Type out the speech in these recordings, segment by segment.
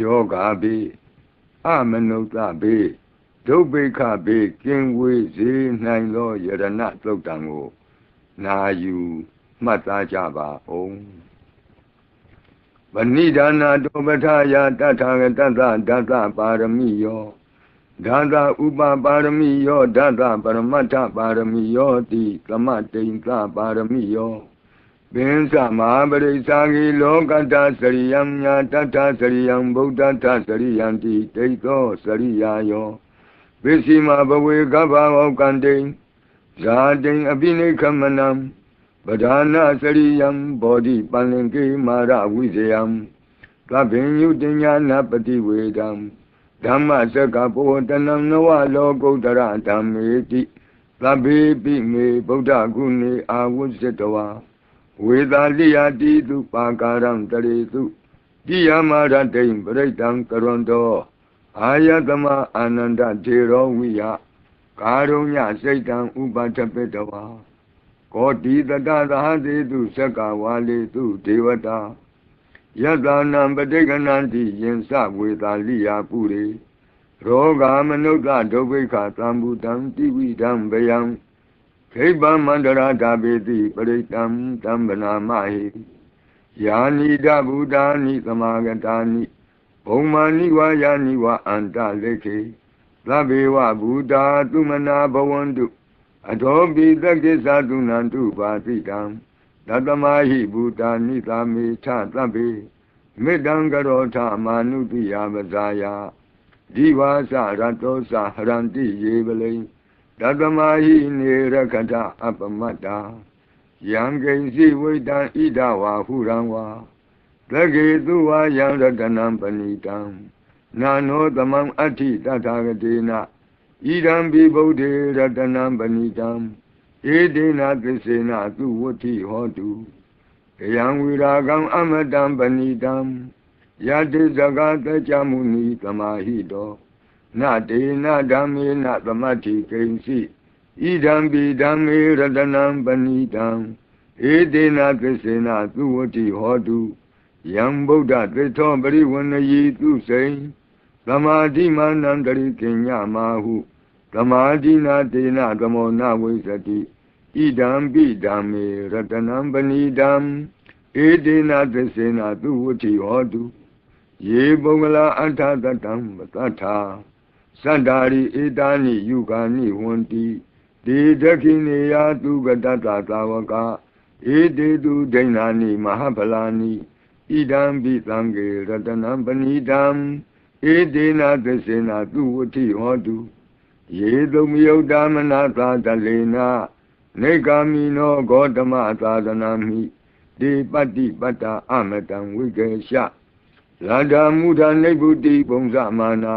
ယောဂါဘေးအမနုဿဘေးဒုဗ္ဗေခဘေးကင်းဝေးစေနိုင်သောယရဏသုတ်တံကို နာယူမှတ်သားကြပါဦးဗဏိဒါနာတောပထယာတထာဂတသဒသပါရမိယောဒါသဥပပါရမိယောဒါသပရမတ္ထပါရမိယောတိသမတိန်သပါရမိယော ပင်္စမဟာပရိစ္ဆာဂီလောကတ္တစရိယံညာတတ္ထစရိယံဗုဒ္ဓတ္ထစရိယံတိဒိဋ္ဌောစရိယာယောပစ္စည်းမဘဝေကဗ္ဗဝကံတိဇာတိံအပိနိခမနံပဓာနာစရိယံဘောဓိပန္လင်ကေမာရဝိဇယံသဗ္ဗညုတညာနာပတိဝေဒံဓမ္မစကပောတနံနဝလောကုတ္တရဓမ္မေတိသဗ္ဗေပိမေဗုဒ္ဓဂုဏေအာဝုဇ္ဇတဝါ ဝေသာလိယတိတုပါကာရံတရေတုတိယမရတိံပရိတံကရွန်တောအာယတမအာနန္ဒထေရောဝိယကာရုညစိတ်တံဥပထပေတဝါကောတိတတသဟတိတုသက္ကဝါလေတုဒေဝတာယတနံပဋိကဏံတိယင်စဝေသာလိယပုရိရောဂာမနုဿဒုဗ္ဗိခသံဘူတံတိဝိဒံဗယံ ခိဗ္ဗမန္တရာဓာပေတိပရိတံတံဗနာမဟိယာနိဒဗုဒ္ဓာနိသမာဂတာနိဘုံမာနိဝါယာနိဝါအန္တလေခေသဗ္ဗေဝဗုဒ္ဓာတုမနာဘဝန္တုအထောပိသက္ကိသတုနန္တုပါတိတံတတမဟိဘူတာနိသာမေထသဗ္ဗေမေတ္တံကရောထမာနုတိယပဇာယဒီဝါစရတောစဟရန္တိယေပလိ တတမဟိနေရခတအပမတ္တာယံကိဉ္စီဝိတံဣဒဝါဟုရံဝါသကေသူဝါယံရတနံပဏိတံနာနောသမံအဋ္ဌိတထာဂတိနာဣဒံဘိဗုဒ္ဓေရတနံပဏိတံဧတေနသစ္စေနသူဝဋ္ဌိဟောတုတယံဝိရာဂံအမတံပဏိတံယတိဇဂတကြမုနိသမာဟိတော နတေနဓမ္မေနသမတ္ထိကိဉ္စီဣဒံဘိဓမ္မေရတနံပဏိတံဧတေနသစ္စေနသူဝဋ္ဌိဟောတုယံဗုဒ္ဓသစ္ထောပရိဝဏယီသူစိံသမာဓိမာနံတရိကိညမာဟုသမာဓိနာတေနသမောနဝိသတိဣဒံပိဓမ္မေရတနံပဏိတံဧတေနသစ္စေနသူဝတိဟောတုယေပုဂ္ဂလာအထသတံမတထာ သန္တာရိဧတာနိယုဂာနိဝန္တိဒေဒခိနေယသူကတတသာဝကဧတေတုဒိဏာနိမဟာဗလာနိဣဒံပိသံဃေရတနံပဏိတံဧတေနသစ္စေနသူဝတိဟောတုယေတုမယုတ်တမနာသာတလေနာနေဂာမိနောဂေါတမသာသနာမိဒီပတ္တိပတ္တာအမတံဝိကေရှလာဒာမုဒာနိဗ္ဗုတိပုံစမာနာ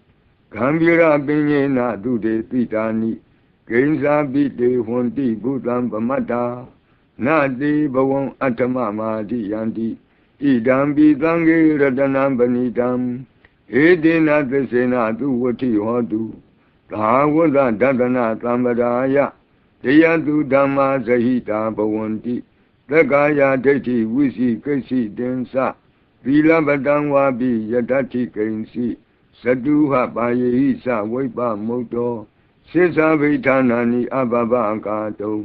ဂံဗီရပင်ညေနသူတေတိတာနိဂိဉ္စာပိတေဟွန်တိဘုသံပမတ္တာနတိဘဝံအတ္တမမာတိယံတိဣဒံပိသံဃေရတနံပဏိတံဧတေနသစ္စေနသူဝတိဟောတုသာဝတ္တဒသနာသံပဒါယတရားသူဓမ္မာဇဟိတာဘဝန္တိသက္ကာယဒိဋ္ဌိဝိစီကိစီတင်္စသီလပတံဝါပိယတ္တိကိဉ္စီ သတုဟပါယေဟိသဝိပမုတ်တောစိသဗိဌာနာနိအဘဘကာတုံ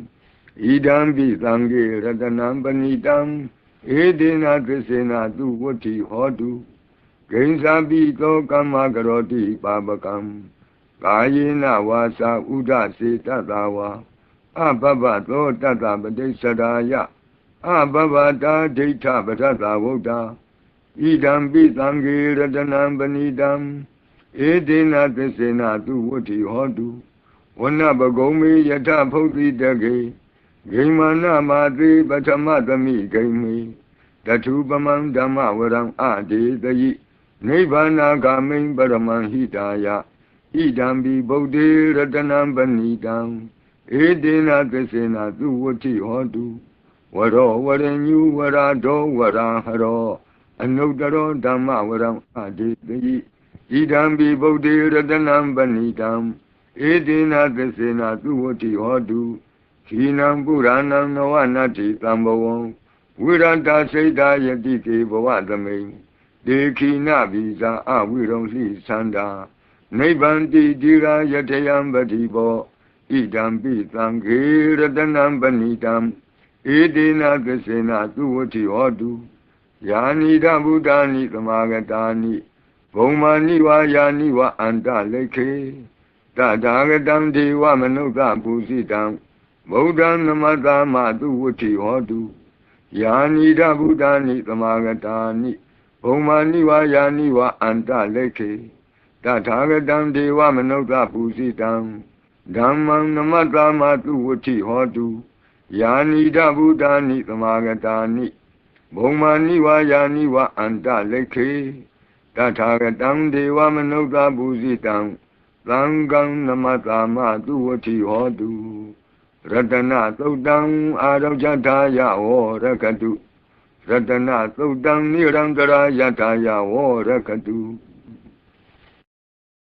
ဣဒံပိသံဃေရတနံပဏိတံဧတေနသစ္စေနသူဝတ္တိဟောတုဂိဉ္စာပိသောကမ္မကရောတိပါပကံကာယေနဝါစာဥဒစေတတဝါအဘဘသောတတပတိစ္ဆရာယအဘဘတာဒိဋ္ဌပထသဝုဒ္ဓ ဣဒံပိသံဃေရတနံပဏိတံဧတေနသစ္စေနသူဝတ္တိဟောတုဝနပဂုံမေယထဖုတ်တိတကေဂိမာနမာတိပထမသမိဂိမေတထုပမံဓမ္မဝရံအတေတယိနိဗ္ဗာနာဂမိန်ပရမံဟိတာယဣဒံဘိဗုဒ္ဓေရတနံပဏိတံဧတေနသစ္စေနသူဝတိဟောတုဝရောဝရညုဝရဒောဝရဟရော အနုတ္တရောဓမ္မဝရံအတေတိဣဒံဘိဗုဒ္ဓေရတနံပဏိတံဧတေနသစ္စေနသူဝတိဟောတုခိနံပုရဏံနဝနတ္တိသံဘဝံဝိရတစိတ်တာယတိကေဘဝသမိန်ဒေခိနဗိဇာအဝိရုံလိသန္တာနိဗ္ဗန္တိတိရာယတယံပတိဘောဣဒံပိသံဃေရတနံပဏိတံဧတေနသစေနသူဝတိဟောတု ယာနိဒဗုဒ္ဓာနိသမာဂတာနိဘုံမာနိဝါယာနိဝအန္တလိခေတထာဂတံဒေဝမနုဿပူဇိတံဗုဒ္ဓံနမတမသူဝတိဟောတုယာနိဒဗုဒ္ဓာနိသမာဂတာနိဘုံမာနိဝါယာနိဝအန္တလိခေတထာဂတံဒေဝမနုဿပူဇိတံဓမ္မံနမတမသူဝတိဟောတုယာနိဒဗုဒ္ဓာနိသမာဂတာနိ ဘုံမာနိဝါယာနိဝအန္တလိခေတထာဂတံဒေဝမနုဿပူဇိတံသံဃံနမတမသူဝတိဟောတုရတနာသုတ်တံအာရောဇထာယဝရကတုရတနာသုတ်တံနိရံတရာယထာယဝရကတု